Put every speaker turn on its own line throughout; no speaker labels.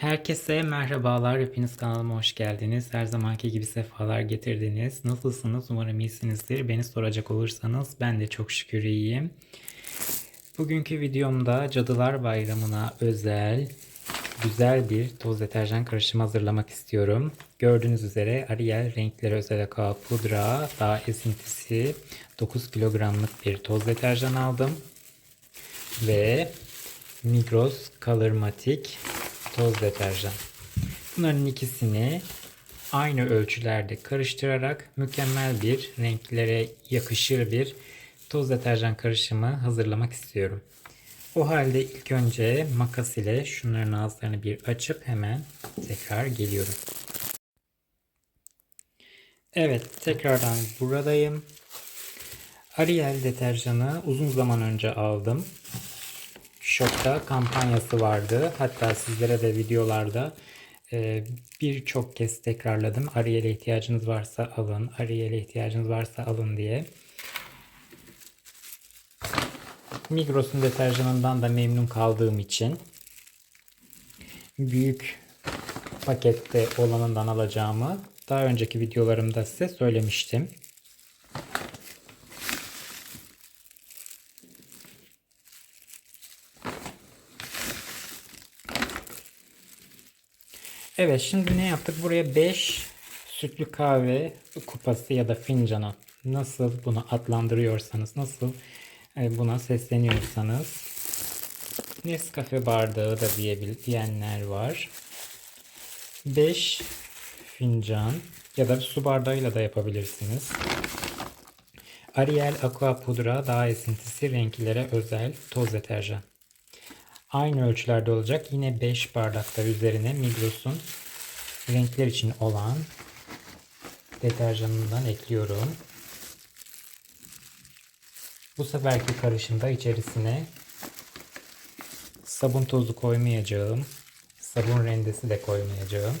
Herkese merhabalar. Hepiniz kanalıma hoş geldiniz. Her zamanki gibi sefalar getirdiniz. Nasılsınız? Umarım iyisinizdir. Beni soracak olursanız ben de çok şükür iyiyim. Bugünkü videomda Cadılar Bayramı'na özel güzel bir toz deterjan karışımı hazırlamak istiyorum. Gördüğünüz üzere Ariel renkleri özel aqua pudra, daha esintisi 9 kilogramlık bir toz deterjan aldım. Ve Migros Colormatic toz deterjan. Bunların ikisini aynı ölçülerde karıştırarak mükemmel bir renklere yakışır bir toz deterjan karışımı hazırlamak istiyorum. O halde ilk önce makas ile şunların ağızlarını bir açıp hemen tekrar geliyorum. Evet tekrardan buradayım. Ariel deterjanı uzun zaman önce aldım. Shop'ta kampanyası vardı. Hatta sizlere de videolarda e, birçok kez tekrarladım. Ariel'e ihtiyacınız varsa alın, Ariel'e ihtiyacınız varsa alın diye. Migros'un deterjanından da memnun kaldığım için büyük pakette olanından alacağımı daha önceki videolarımda size söylemiştim. Evet şimdi ne yaptık? Buraya 5 sütlü kahve kupası ya da fincanı nasıl bunu adlandırıyorsanız nasıl e, buna sesleniyorsanız Nescafe bardağı da diyebil diyenler var. 5 fincan ya da su bardağıyla da yapabilirsiniz. Ariel Aqua Pudra daha esintisi renklere özel toz deterjan. Aynı ölçülerde olacak. Yine 5 bardakta üzerine Migros'un renkler için olan deterjanından ekliyorum. Bu seferki karışımda içerisine sabun tozu koymayacağım. Sabun rendesi de koymayacağım.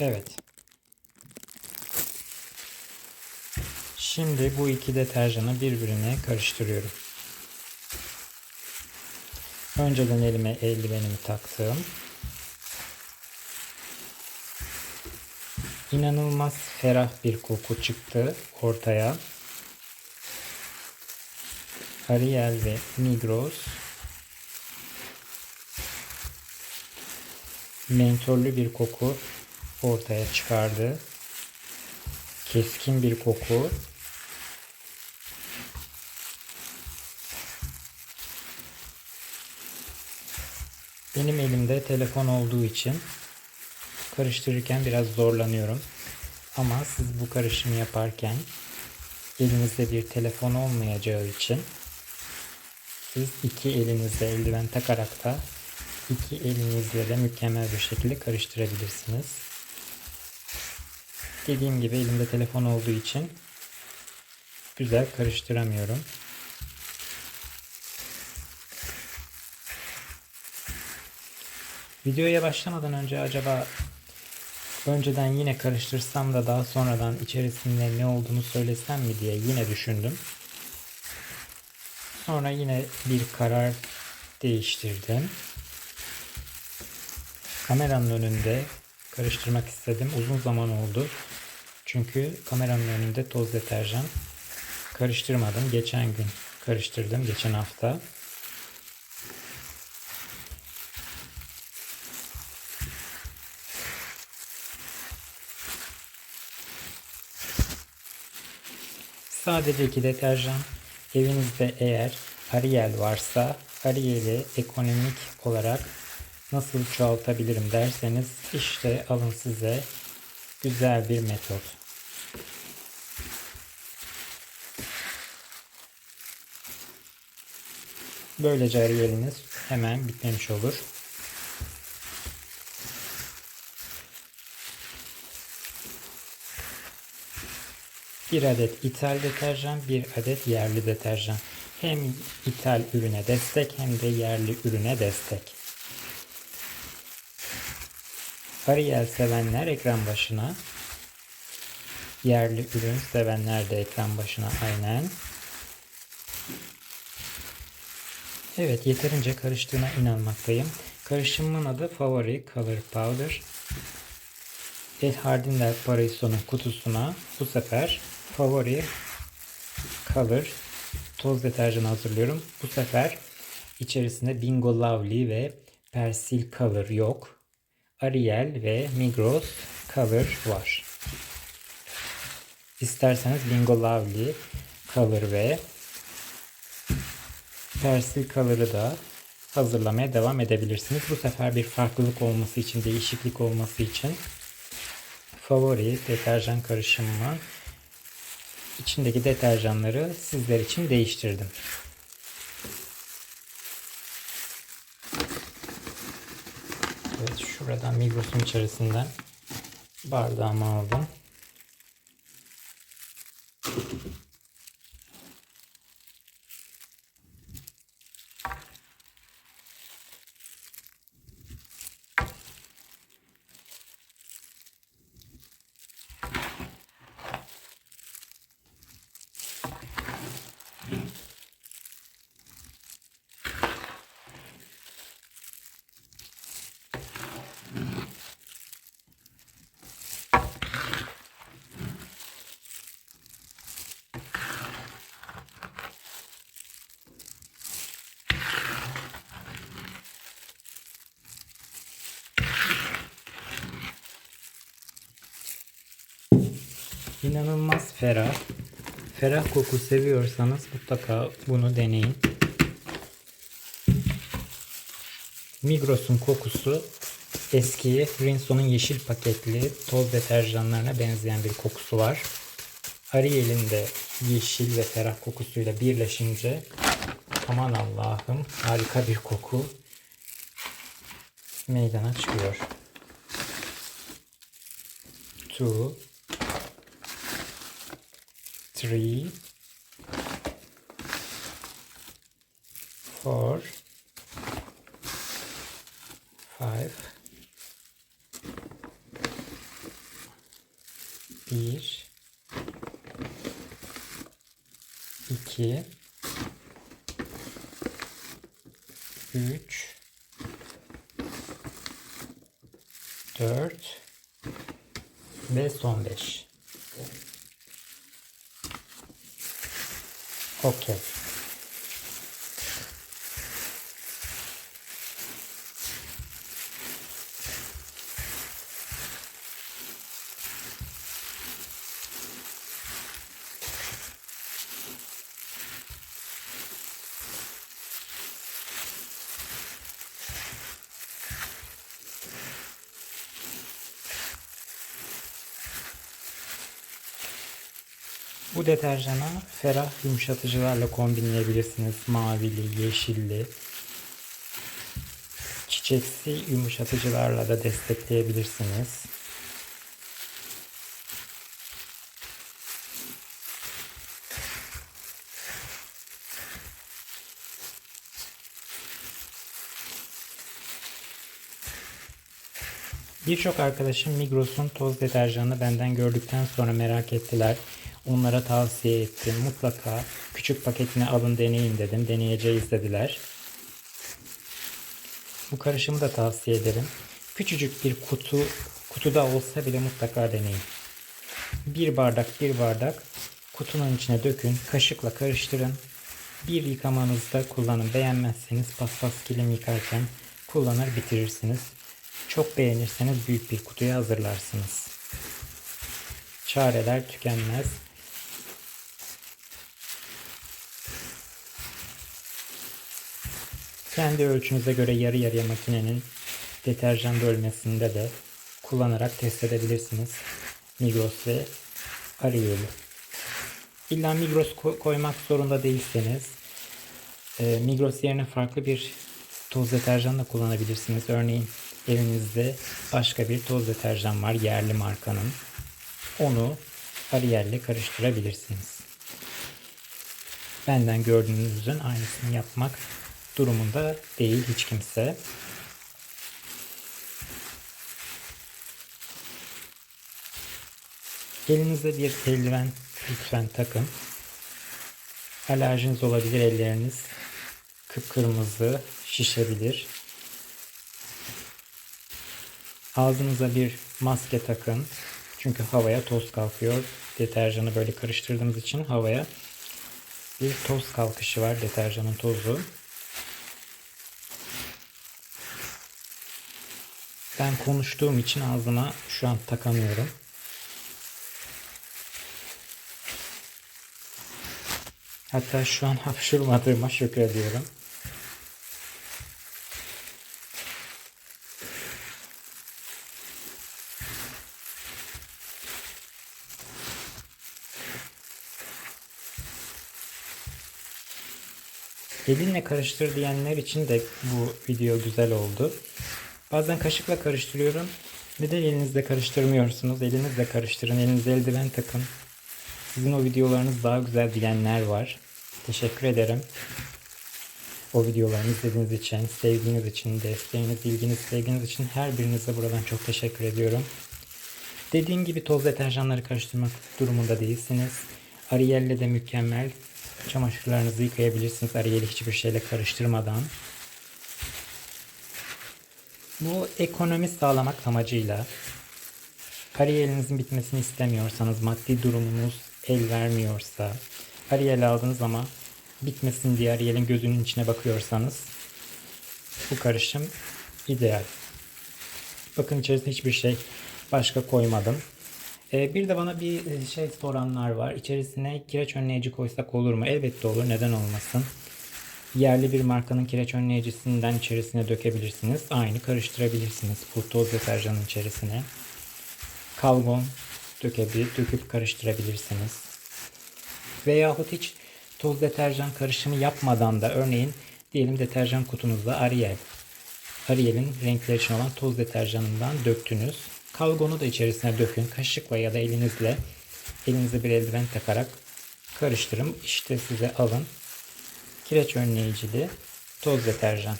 Evet. Şimdi bu iki deterjanı birbirine karıştırıyorum. Önceden elime eldivenimi taktım. İnanılmaz ferah bir koku çıktı ortaya. Ariel ve Migros mentollü bir koku ortaya çıkardı. Keskin bir koku. Benim elimde telefon olduğu için karıştırırken biraz zorlanıyorum. Ama siz bu karışımı yaparken elinizde bir telefon olmayacağı için siz iki elinizle eldiven takarak da iki elinizle de mükemmel bir şekilde karıştırabilirsiniz. Dediğim gibi elimde telefon olduğu için güzel karıştıramıyorum. Videoya başlamadan önce acaba önceden yine karıştırsam da daha sonradan içerisinde ne olduğunu söylesem mi diye yine düşündüm. Sonra yine bir karar değiştirdim. Kameranın önünde karıştırmak istedim. Uzun zaman oldu. Çünkü kameranın önünde toz deterjan karıştırmadım. Geçen gün karıştırdım. Geçen hafta. Sadece iki deterjan. Evinizde eğer Ariel varsa Ariel'i ekonomik olarak nasıl çoğaltabilirim derseniz işte alın size güzel bir metot. Böylece Ariel'iniz hemen bitmemiş olur. Bir adet ithal deterjan, bir adet yerli deterjan. Hem ithal ürüne destek hem de yerli ürüne destek. Ariel sevenler ekran başına. Yerli ürün sevenler de ekran başına aynen. Evet yeterince karıştığına inanmaktayım. Karışımın adı Favori Color Powder. El Hardinler Paraiso'nun kutusuna bu sefer Favori Color toz deterjanı hazırlıyorum. Bu sefer içerisinde Bingo Lovely ve Persil Color yok. Ariel ve Migros Color var. İsterseniz Bingo Lovely Color ve Persil Color'ı da hazırlamaya devam edebilirsiniz. Bu sefer bir farklılık olması için, değişiklik olması için favori deterjan karışımımı içindeki deterjanları sizler için değiştirdim. Evet şuradan Migros'un içerisinden bardağımı aldım. İnanılmaz ferah. Ferah koku seviyorsanız mutlaka bunu deneyin. Migros'un kokusu eski Rinso'nun yeşil paketli toz deterjanlarına benzeyen bir kokusu var. Ariel'in de yeşil ve ferah kokusuyla birleşince aman Allah'ım harika bir koku meydana çıkıyor. Two, three, four, five, bir, iki, üç, dört ve son beş. Okay. Deterjanı ferah yumuşatıcılarla kombinleyebilirsiniz. Mavili, yeşilli, çiçeksi yumuşatıcılarla da destekleyebilirsiniz. Birçok arkadaşım Migros'un toz deterjanını benden gördükten sonra merak ettiler. Onlara tavsiye ettim. Mutlaka küçük paketini alın deneyin dedim. Deneyeceğiz dediler. Bu karışımı da tavsiye ederim. Küçücük bir kutu kutuda olsa bile mutlaka deneyin. Bir bardak bir bardak kutunun içine dökün. Kaşıkla karıştırın. Bir yıkamanızda kullanın. Beğenmezseniz paspas kilim yıkarken kullanır bitirirsiniz. Çok beğenirseniz büyük bir kutuya hazırlarsınız. Çareler tükenmez. Kendi ölçünüze göre yarı yarıya makinenin deterjan bölmesinde de kullanarak test edebilirsiniz. Migros ve Ariel'i. İlla Migros ko- koymak zorunda değilseniz e, Migros yerine farklı bir toz deterjan da kullanabilirsiniz. Örneğin evinizde başka bir toz deterjan var yerli markanın. Onu Ariel'le karıştırabilirsiniz. Benden gördüğünüzün aynısını yapmak durumunda değil hiç kimse. Elinize bir eldiven lütfen takın. Alerjiniz olabilir elleriniz. Kıpkırmızı şişebilir. Ağzınıza bir maske takın. Çünkü havaya toz kalkıyor. Deterjanı böyle karıştırdığımız için havaya bir toz kalkışı var. Deterjanın tozu. Ben konuştuğum için ağzıma şu an takamıyorum. Hatta şu an hapşurmadığıma şükrediyorum. Elinle karıştır diyenler için de bu video güzel oldu. Bazen kaşıkla karıştırıyorum. Neden elinizle karıştırmıyorsunuz? Elinizle karıştırın. Elinize eldiven takın. Sizin o videolarınız daha güzel diyenler var. Teşekkür ederim. O videolarını izlediğiniz için, sevdiğiniz için, desteğiniz, ilginiz, sevginiz için her birinize buradan çok teşekkür ediyorum. Dediğim gibi toz deterjanları karıştırmak durumunda değilsiniz. Ariel'le de mükemmel çamaşırlarınızı yıkayabilirsiniz. Ariel'i hiçbir şeyle karıştırmadan. Bu ekonomi sağlamak amacıyla Ariel'inizin bitmesini istemiyorsanız, maddi durumunuz el vermiyorsa, Ariel aldınız ama bitmesin diye Ariel'in gözünün içine bakıyorsanız bu karışım ideal. Bakın içerisinde hiçbir şey başka koymadım. Ee, bir de bana bir şey soranlar var. İçerisine kireç önleyici koysak olur mu? Elbette olur. Neden olmasın? Yerli bir markanın kireç önleyicisinden içerisine dökebilirsiniz. Aynı karıştırabilirsiniz. Bu toz deterjanın içerisine. Kalgon dökebilir, döküp karıştırabilirsiniz. Veyahut hiç toz deterjan karışımı yapmadan da örneğin diyelim deterjan kutunuzda Ariel. Ariel'in renkleri için olan toz deterjanından döktünüz. Kalgonu da içerisine dökün. Kaşıkla ya da elinizle elinize bir eldiven takarak karıştırın. İşte size alın. Kireç önleyicili toz deterjan.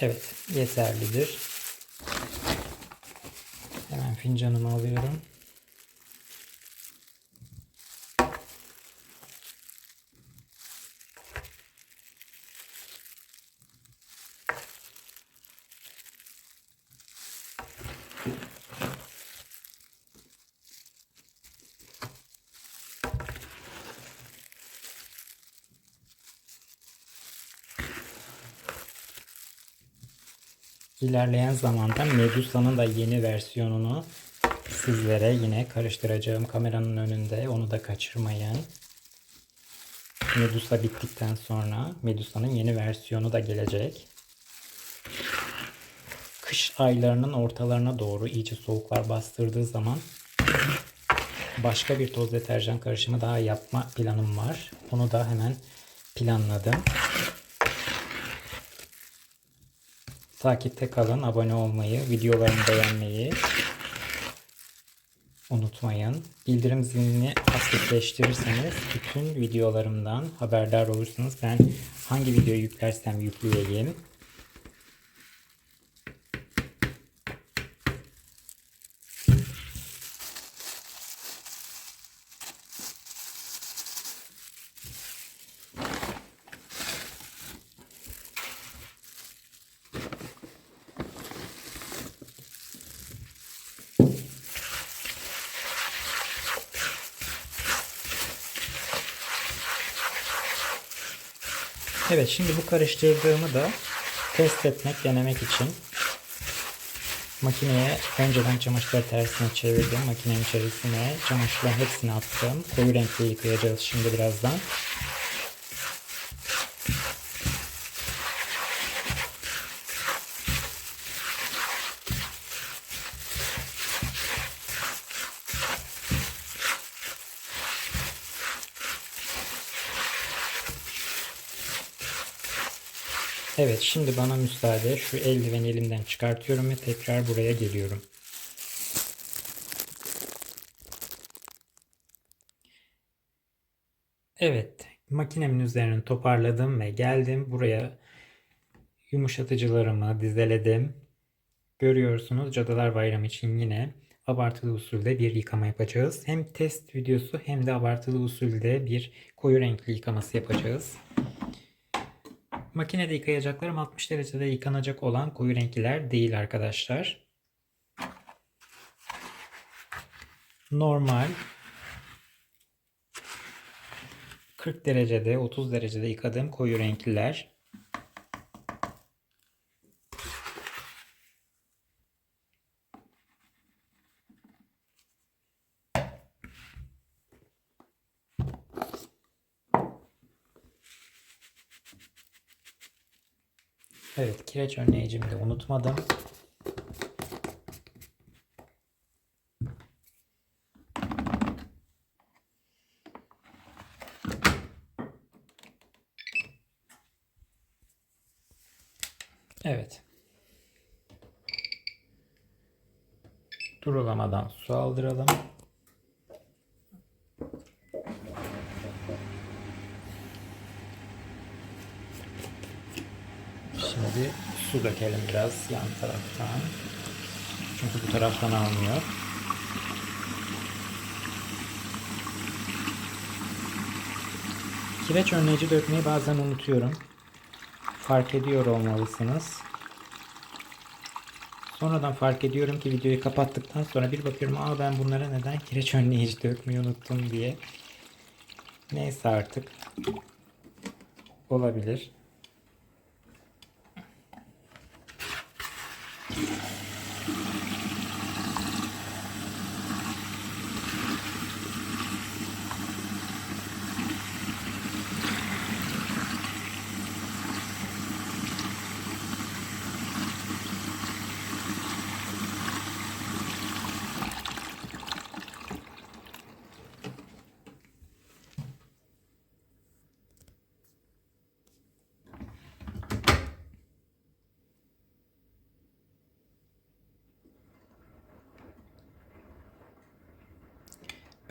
Evet, yeterlidir. Hemen fincanımı alıyorum. İlerleyen zamanda Medusa'nın da yeni versiyonunu sizlere yine karıştıracağım kameranın önünde. Onu da kaçırmayın. Medusa bittikten sonra Medusa'nın yeni versiyonu da gelecek. Kış aylarının ortalarına doğru iyice soğuklar bastırdığı zaman başka bir toz deterjan karışımı daha yapma planım var. Onu da hemen planladım. Takipte kalın, abone olmayı, videolarımı beğenmeyi unutmayın. Bildirim zilini aktifleştirirseniz bütün videolarımdan haberdar olursunuz. Ben hangi videoyu yüklersem yükleyeyim. Evet şimdi bu karıştırdığımı da test etmek, denemek için makineye önceden çamaşırları tersine çevirdim. Makinenin içerisine çamaşırların hepsini attım. Koyu renkli yıkayacağız şimdi birazdan. Evet şimdi bana müsaade şu eldiveni elimden çıkartıyorum ve tekrar buraya geliyorum. Evet makinemin üzerine toparladım ve geldim buraya yumuşatıcılarımı dizeledim. Görüyorsunuz Cadılar Bayramı için yine abartılı usulde bir yıkama yapacağız. Hem test videosu hem de abartılı usulde bir koyu renkli yıkaması yapacağız. Makinede yıkayacaklarım 60 derecede yıkanacak olan koyu renkliler değil arkadaşlar. Normal 40 derecede 30 derecede yıkadığım koyu renkliler. Evet, kireç önleyicimi de unutmadım. Evet. Durulamadan su aldıralım. Şimdi su dökelim biraz yan taraftan. Çünkü bu taraftan almıyor. Kireç önleyici dökmeyi bazen unutuyorum. Fark ediyor olmalısınız. Sonradan fark ediyorum ki videoyu kapattıktan sonra bir bakıyorum aa ben bunlara neden kireç önleyici dökmeyi unuttum diye. Neyse artık. Olabilir.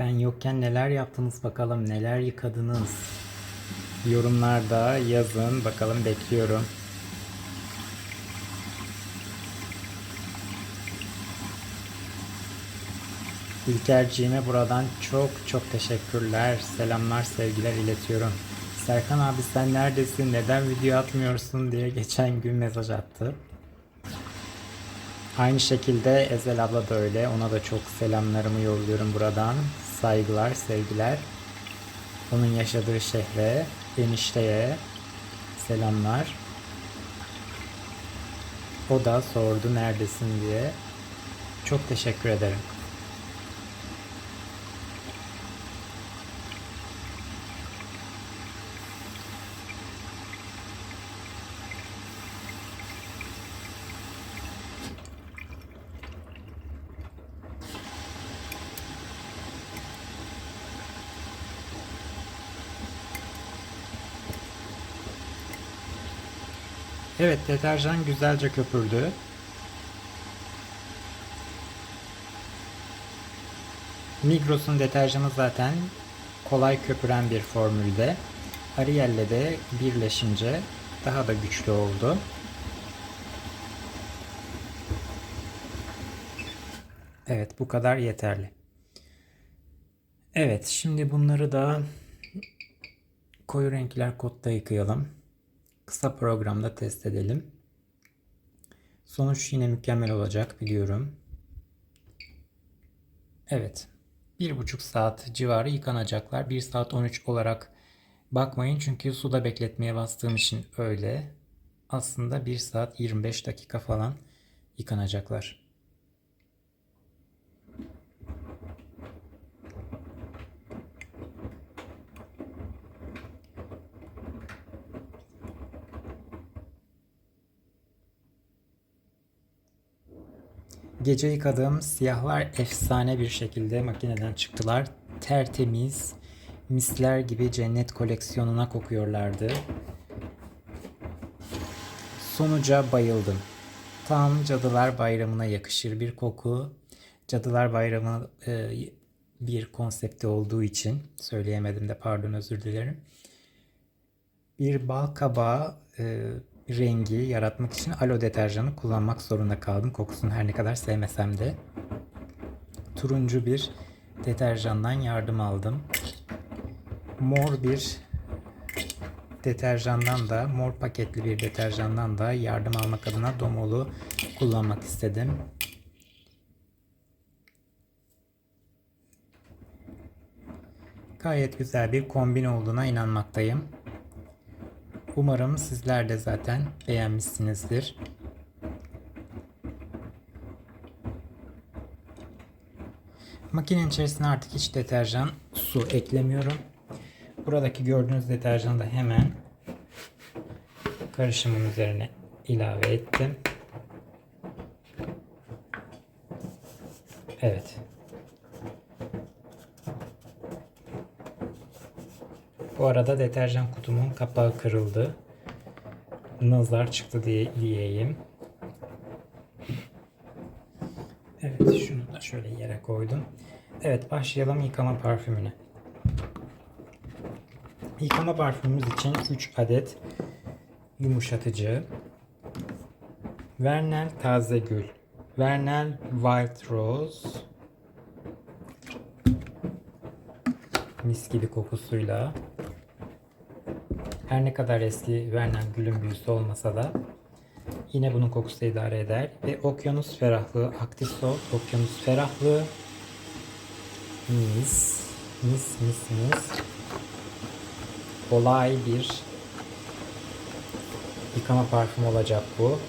Ben yokken neler yaptınız bakalım neler yıkadınız. Yorumlarda yazın bakalım bekliyorum. İlkerciğime buradan çok çok teşekkürler. Selamlar, sevgiler iletiyorum. Serkan abi sen neredesin? Neden video atmıyorsun diye geçen gün mesaj attı. Aynı şekilde Ezel abla da öyle. Ona da çok selamlarımı yolluyorum buradan. Saygılar, sevgiler. Onun yaşadığı şehre, enişteye selamlar. O da sordu neredesin diye. Çok teşekkür ederim. Evet, deterjan güzelce köpürdü. Migros'un deterjanı zaten kolay köpüren bir formülde. Ariel'le de birleşince daha da güçlü oldu. Evet, bu kadar yeterli. Evet, şimdi bunları da koyu renkler kodda yıkayalım. Kısa programda test edelim. Sonuç yine mükemmel olacak biliyorum. Evet. Bir buçuk saat civarı yıkanacaklar. 1 saat 13 olarak bakmayın çünkü suda bekletmeye bastığım için öyle. Aslında 1 saat 25 dakika falan yıkanacaklar. Gece yıkadığım siyahlar efsane bir şekilde makineden çıktılar. Tertemiz, misler gibi cennet koleksiyonuna kokuyorlardı. Sonuca bayıldım. Tam Cadılar Bayramı'na yakışır bir koku. Cadılar Bayramı e, bir konsepti olduğu için söyleyemedim de pardon özür dilerim. Bir bal kabağı e, rengi yaratmak için alo deterjanı kullanmak zorunda kaldım. Kokusunu her ne kadar sevmesem de. Turuncu bir deterjandan yardım aldım. Mor bir deterjandan da, mor paketli bir deterjandan da yardım almak adına domolu kullanmak istedim. Gayet güzel bir kombin olduğuna inanmaktayım. Umarım sizler de zaten beğenmişsinizdir. Makinenin içerisine artık hiç deterjan, su eklemiyorum. Buradaki gördüğünüz deterjanı da hemen karışımın üzerine ilave ettim. Evet. Bu arada deterjan kutumun kapağı kırıldı. Nazar çıktı diye diyeyim. Evet şunu da şöyle yere koydum. Evet başlayalım yıkama parfümüne. Yıkama parfümümüz için 3 adet yumuşatıcı. Vernel Taze Gül. Vernel White Rose. Mis gibi kokusuyla. Her ne kadar eski Vernel Gül'ün büyüsü olmasa da yine bunun kokusu idare eder. Ve Okyanus Ferahlığı Aktif Okyanus Ferahlığı mis mis mis mis kolay bir yıkama parfümü olacak bu.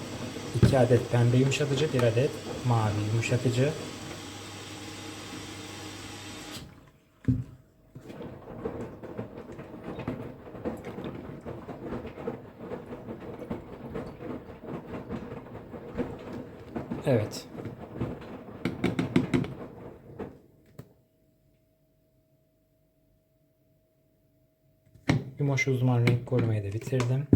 2 adet pembe yumuşatıcı, 1 adet mavi yumuşatıcı. Evet. Yumoş uzman renk korumayı da bitirdim.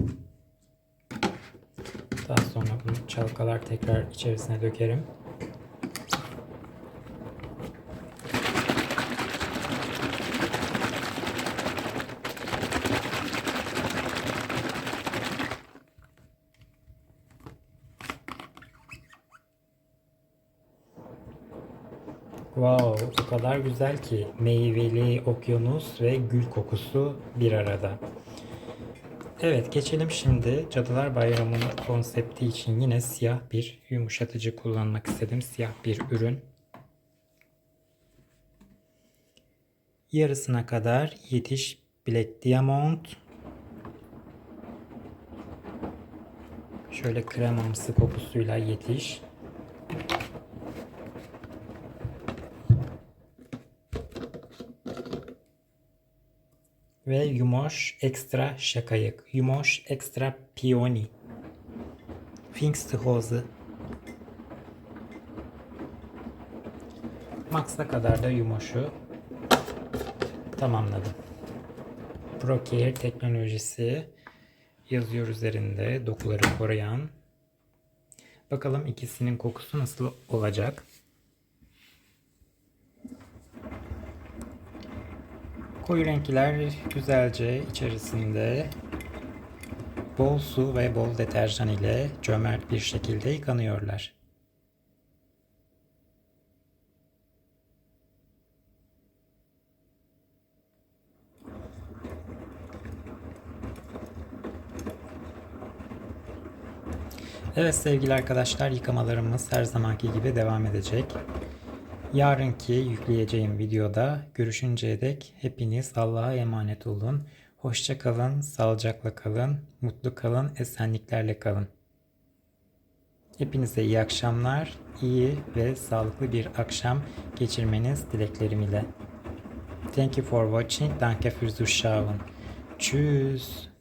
Daha sonra bunu çalkalar tekrar içerisine dökerim. Wow, o kadar güzel ki meyveli okyanus ve gül kokusu bir arada. Evet, geçelim şimdi Cadılar Bayramı'nın konsepti için yine siyah bir yumuşatıcı kullanmak istedim. Siyah bir ürün. Yarısına kadar yetiş Black Diamond. Şöyle kremamsı kokusuyla yetiş. Ve Yumoş Ekstra Şakayık. Yumoş Ekstra Piyoni. Pfingstihose. Max'a kadar da Yumoş'u tamamladım. Procare teknolojisi yazıyor üzerinde dokuları koruyan. Bakalım ikisinin kokusu nasıl olacak. Koyu renkler güzelce içerisinde bol su ve bol deterjan ile cömert bir şekilde yıkanıyorlar. Evet sevgili arkadaşlar yıkamalarımız her zamanki gibi devam edecek. Yarınki yükleyeceğim videoda görüşünceye dek hepiniz Allah'a emanet olun. Hoşça kalın, sağlıcakla kalın, mutlu kalın, esenliklerle kalın. Hepinize iyi akşamlar, iyi ve sağlıklı bir akşam geçirmeniz dileklerim ile. Thank you for watching. Danke fürs Zuschauen. Tschüss.